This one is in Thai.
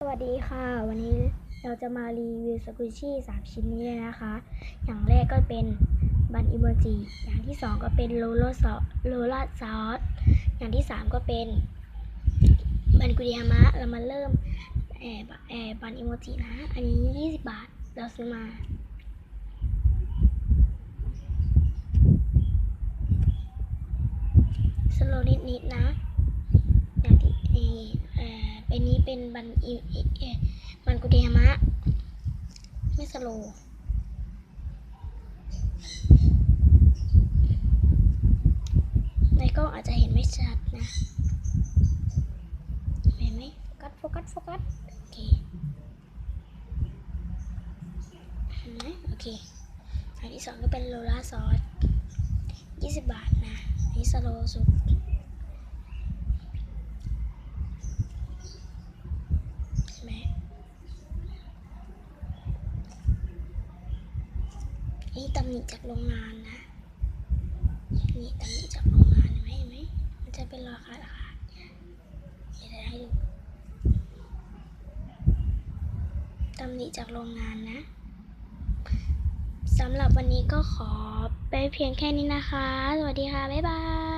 สวัสดีค่ะ วันนี้เราจะมารีวิวสกุชี่สามชิ้นนี้เลยนะคะ อย่างแรกก็เป็นบันอิโมจิ อย่างที่สองก็เป็นโลโลซอโลลาซอส อย่างที่สามก็เป็นบันกุริยามะ เรามาเริ่มแอบแอบบันอิโมจินะ อันนี้20บาท เราซื้อมา สโลนิดนิดนะ อย่างที่เออเอ่อ เป็นบันอิบันกุเดียมะ ไม่สโลในกล้องอาจจะเห็นไม่ชัดนะ เห็นไหมโฟกัส โฟกัส โฟกัส โอเคเห็นไหมโอเค อันที่สองก็เป็นโลล่าซอส 20 บาทนะ อันนี้สโลสุด ใช่ไหม นี่ตำหนิจากโรงงานนะ นี่ตำหนิจากโรงงานเห็นไหมไหม มันจะเป็นรอคาราดเดี๋ยวจะให้ดูตำหนิจากโรงงานนะสำหรับวันนี้ก็ขอไปเพียงแค่นี้นะคะ สวัสดีค่ะ บ๊ายบาย